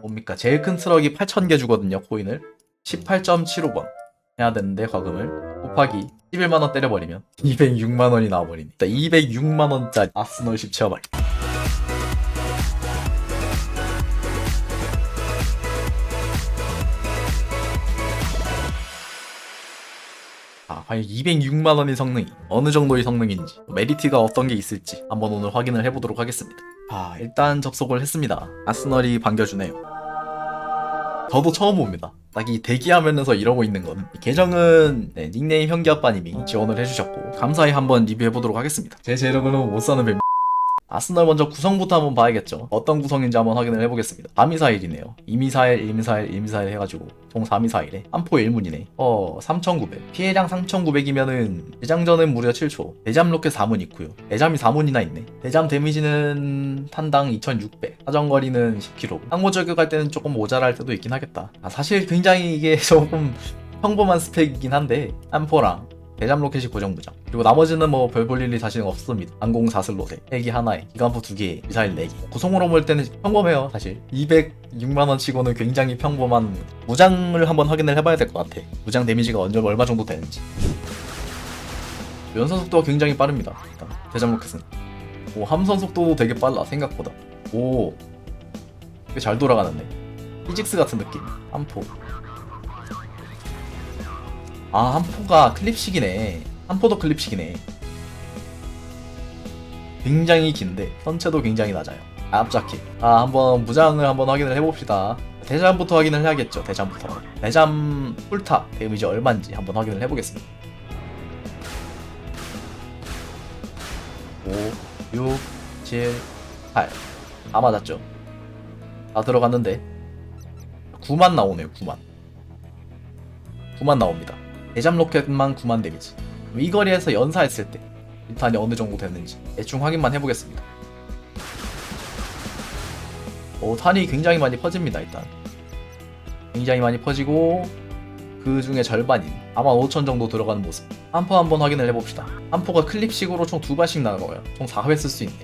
뭡니까? 제일 큰 트럭이 8,000개 주거든요, 코인을. 18.75번 해야 되는데, 과금을. 곱하기 11만원 때려버리면 206만원이 나와버리니. 206만원짜리 아스널 10 채워버리. 아, 과연 206만원의 성능이 어느 정도의 성능인지, 메리트가 어떤 게 있을지 한번 오늘 확인을 해보도록 하겠습니다. 아, 일단 접속을 했습니다. 아스널이 반겨주네요. 저도 처음 봅니다. 딱 이 대기화면에서 이러고 있는 건 계정은 네, 닉네임 현기 아빠님이 지원을 해주셨고 감사히 한번 리뷰해보도록 하겠습니다. 제 재력으로 못 사는 뱀. 아스널 먼저 구성부터 한번 봐야겠죠. 어떤 구성인지 한번 확인을 해보겠습니다. 3미사일이네요. 2미사일, 1미사일, 1미사일 해가지고 총 4미사일에 한포 1문이네. 어, 3,900. 피해량 3,900이면은 대장전은 무려 7초. 대잠 로켓 4문 있고요. 대잠이 4문이나 있네. 대잠 데미지는 탄당 2,600. 사정거리는 10km. 항모 저격할 때는 조금 모자랄 때도 있긴 하겠다. 아, 사실 굉장히 이게 조금 평범한 스펙이긴 한데 한포랑 대잠 로켓이 고정부장. 그리고 나머지는 뭐 별 볼 일이 사실 없습니다. 항공 사슬로세 헬기 하나에 기관포 두개 미사일 4개. 구성으로 볼 때는 평범해요 사실. 206만원 치고는 굉장히 평범한 무장을 한번 확인을 해봐야 될 것 같아. 무장 데미지가 언제 얼마 정도 되는지. 연산 속도가 굉장히 빠릅니다. 일단 대잠 로켓은. 오 함선 속도도 되게 빨라 생각보다. 오 되게 잘 돌아가는데. 피직스 같은 느낌. 한포 아, 한포가 클립식이네. 한포도 클립식이네. 굉장히 긴데 선체도 굉장히 낮아요. 앞자켓. 아, 한번 무장을 한번 확인을 해봅시다. 대잠부터 확인을 해야겠죠. 대잠부터. 대잠 풀탑 데미지 얼마인지 한번 확인을 해보겠습니다. 5, 6, 7, 8. 다 맞았죠. 다 들어갔는데 9만 나오네요. 9만. 9만 나옵니다. 대잠 로켓만 9만 데미지. 이 거리에서 연사했을 때 일탄이 어느 정도 됐는지 대충 확인만 해보겠습니다. 오, 탄이 굉장히 많이 퍼집니다, 일단. 굉장히 많이 퍼지고 그 중에 절반인 아마 5천 정도 들어가는 모습. 한 포 한 번 확인을 해봅시다. 한 포가 클립식으로 총 두 발씩 나가고요. 총 4회 쓸 수 있네.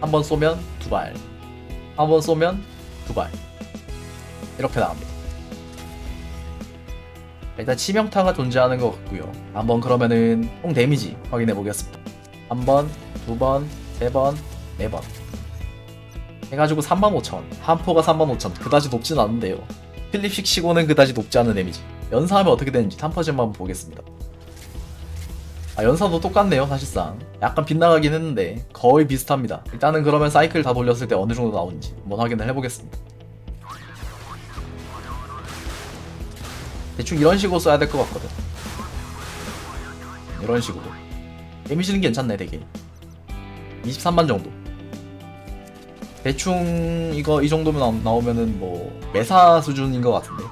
한 번 쏘면 두 발. 한 번 쏘면 두 발. 이렇게 나갑니다. 일단 치명타가 존재하는 것 같고요. 한번 그러면은 총 데미지 확인해 보겠습니다. 한 번, 두 번, 세 번, 네 번. 해가지고 35,000. 한 포가 35,000. 그다지 높진 않은데요. 필립식 치고는 그다지 높지 않은 데미지. 연사하면 어떻게 되는지 탐퍼진만 한번 보겠습니다. 아, 연사도 똑같네요, 사실상. 약간 빗나가긴 했는데, 거의 비슷합니다. 일단은 그러면 사이클 다 돌렸을 때 어느 정도 나오는지 한번 확인을 해보겠습니다. 대충 이런 식으로 써야 될 것 같거든. 이런 식으로. 데미지는 괜찮네, 되게. 23만 정도. 대충 이거 이 정도면 나오- 나오면은 뭐 메사 수준인 것 같은데.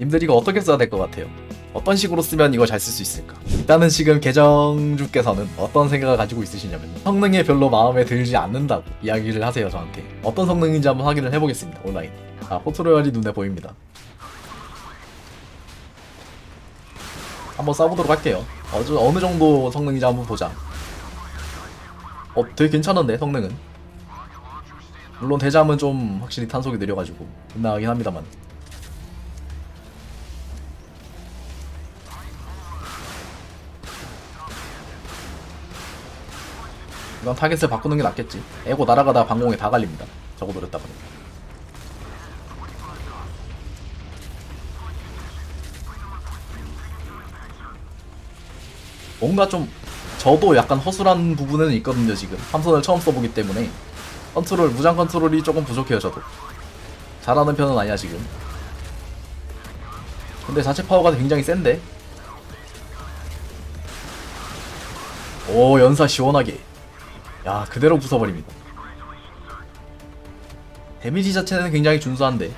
님들 이거 어떻게 써야 될 것 같아요? 어떤 식으로 쓰면 이거 잘 쓸 수 있을까? 일단은 지금 계정주께서는 어떤 생각을 가지고 있으시냐면 성능에 별로 마음에 들지 않는다고 이야기를 하세요 저한테 어떤 성능인지 한번 확인을 해보겠습니다 온라인 아 포트로얄이 눈에 보입니다 한번 써보도록 할게요. 어, 저 어느 정도 성능인지 한번 보자. 어, 되게 괜찮은데, 성능은. 물론 대잠은 좀 확실히 탄속이 느려가지고, 빗나가긴 합니다만. 이건 타겟을 바꾸는 게 낫겠지. 에고 날아가다가 방공에 다 갈립니다. 저거 노렸다가. 뭔가 좀 저도 약간 허술한 부분은 있거든요 지금. 함선을 처음 써보기 때문에. 컨트롤 무장 컨트롤이 조금 부족해요 저도. 잘하는 편은 아니야 지금. 근데 자체 파워가 굉장히 센데? 오 연사 시원하게. 야 그대로 부숴버립니다. 데미지 자체는 굉장히 준수한데.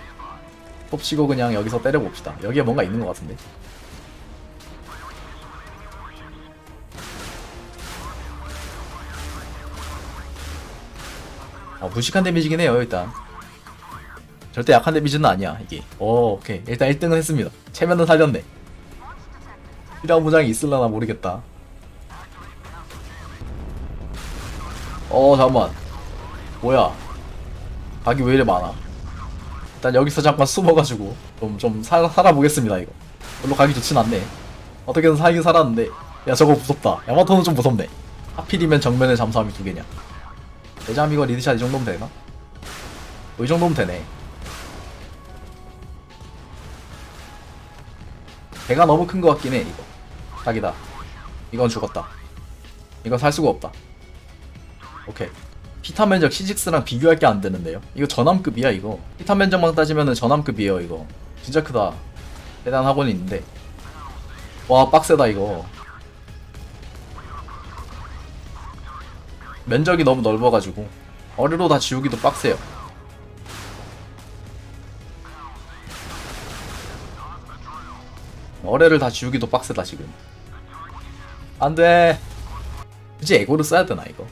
톱 치고 그냥 여기서 때려봅시다. 여기에 뭔가 있는 것 같은데 어, 무식한 데미지긴 해요, 일단. 절대 약한 데미지는 아니야, 이게. 오, 오케이. 일단 1등은 했습니다. 체면은 살렸네. 필요한 무장이 있을라나 모르겠다. 어, 잠깐만. 뭐야. 각이 왜 이래 많아. 일단 여기서 잠깐 숨어가지고 좀 좀 살아보겠습니다 이거 별로 가기 좋진 않네 어떻게든 살긴 살았는데 야 저거 무섭다 야마토는 좀 무섭네 하필이면 정면에 잠수함이 두 개냐 대잠 이거 리드샷 이 정도면 되나? 뭐 이 정도면 되네. 배가 너무 큰 것 같긴 해 이거. 딱이다. 이건 죽었다. 이건 살 수가 없다. 오케이. 피탄 면적 C6랑 비교할 게 안 되는데요? 이거 전함급이야 이거. 피탄 면적만 따지면은 전함급이에요 이거. 진짜 크다. 대단하고는 있는데. 와 빡세다 이거 면적이 너무 넓어가지고 어뢰로 다 지우기도 빡세요. 어뢰를 다 지우기도 빡세다 지금. 안돼. 굳이 에고를 써야 되나 이거?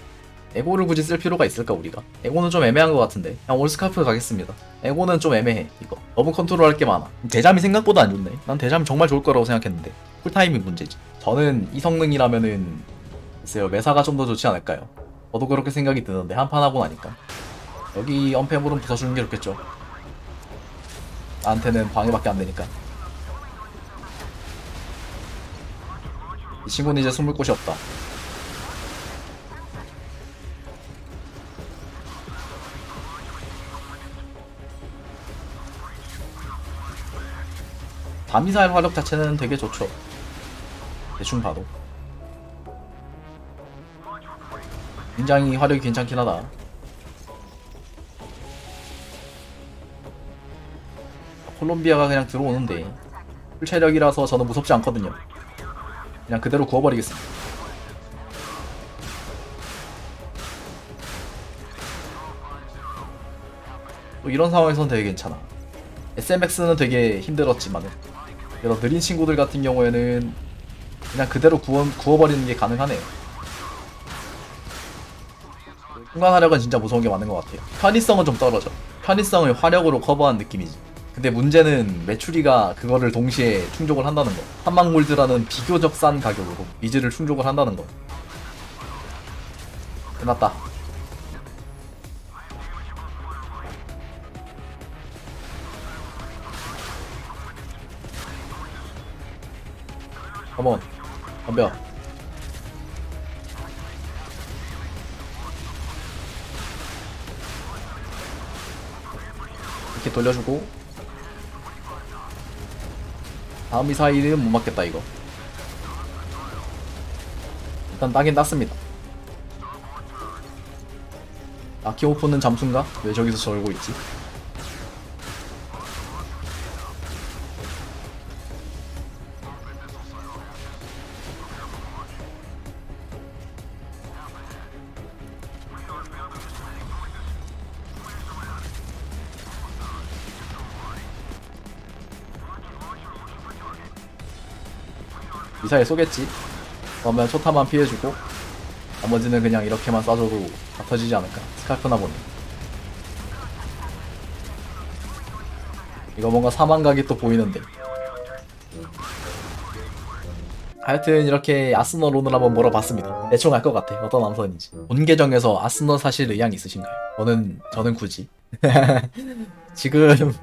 에고를 굳이 쓸 필요가 있을까 우리가? 에고는 좀 애매한 것 같은데. 그냥 올스카프 가겠습니다. 에고는 좀 애매해 이거. 너무 컨트롤할 게 많아. 대잠이 생각보다 안 좋네. 난 대잠이 정말 좋을 거라고 생각했는데. 쿨타이밍 문제지. 저는 이 성능이라면은 글쎄요 메사가 좀 더 좋지 않을까요 저도 그렇게 생각이 드는데 한판 하고 나니까. 여기 언패물은 부숴주는 게 좋겠죠. 나한테는 방해밖에 안 되니까. 이 친구는 이제 숨을 곳이 없다. 밤미사일 화력 자체는 되게 좋죠. 대충 봐도 굉장히 화력이 괜찮긴 하다. 콜롬비아가 그냥 들어오는데 풀체력이라서 저는 무섭지 않거든요. 그냥 그대로 구워버리겠습니다. 또 이런 상황에서는 되게 괜찮아. SMX는 되게 힘들었지만 이런 느린 친구들 같은 경우에는 그냥 그대로 구워, 구워버리는 게 가능하네요 순간 화력은 진짜 무서운 게 맞는 것 같아요. 편의성은 좀 떨어져. 편의성을 화력으로 커버한 느낌이지. 근데 문제는 메추리가 그거를 동시에 충족을 한다는 거. 한망 골드라는 비교적 싼 가격으로 미즈를 충족을 한다는 거. 끝났다. 컴온. 덤벼 이렇게 돌려주고 다음 미사일은 못 맞겠다 이거 일단 따긴 땄습니다 아키오프는 잠수인가? 왜 저기서 절고 있지? 미사일 쏘겠지. 그러면 초타만 피해주고 나머지는 그냥 이렇게만 쏴줘도 다 터지지 않을까. 스칼프나 보네. 이거 뭔가 사망각이 또 보이는데. 하여튼 이렇게 아스널 오늘 한번 몰아봤습니다. 대충 알 것 같아. 어떤 남선인지. 본 계정에서 아스널 사실 의향 있으신가요? 저는 저는 굳이. 지금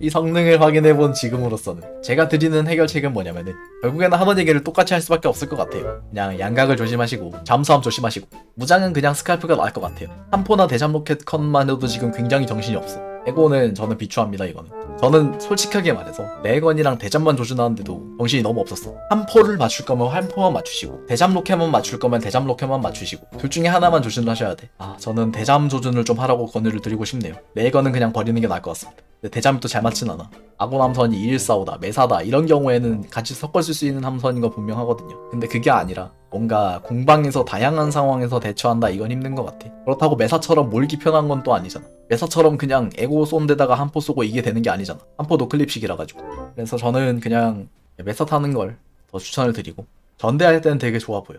이 성능을 확인해본 지금으로서는 제가 드리는 해결책은 뭐냐면은 결국에는 하던 얘기를 똑같이 할 수밖에 없을 것 같아요. 그냥 양각을 조심하시고 잠수함 조심하시고 무장은 그냥 스칼프가 나을 것 같아요. 한포나 대잠 로켓 컷만 해도 지금 굉장히 정신이 없어. 에고는 저는 비추합니다 이거는. 저는 솔직하게 말해서 레건이랑 대잠만 조준하는데도 정신이 너무 없었어. 한 포를 맞출 거면 한 포만 맞추시고 대잠 로켓만 맞출 거면 대잠 로켓만 맞추시고 둘 중에 하나만 조준을 하셔야 돼. 아 저는 대잠 조준을 좀 하라고 권유를 드리고 싶네요. 레건은 그냥 버리는 게 나을 것 같습니다. 대잠이 또 잘 맞진 않아. 아군 함선이 214호다, 메사다 이런 경우에는 같이 섞어 쓸 수 있는 함선인 거 분명하거든요. 근데 그게 아니라 뭔가 공방에서 다양한 상황에서 대처한다 이건 힘든 것 같아. 그렇다고 메사처럼 몰기 편한 건 또 아니잖아. 메사처럼 그냥 에고 쏜 데다가 한 포 쏘고 이게 되는 게 아니잖아. 한 포도 클립식이라 가지고. 그래서 저는 그냥 메사 타는 걸 더 추천을 드리고 전대할 때는 되게 좋아 보여.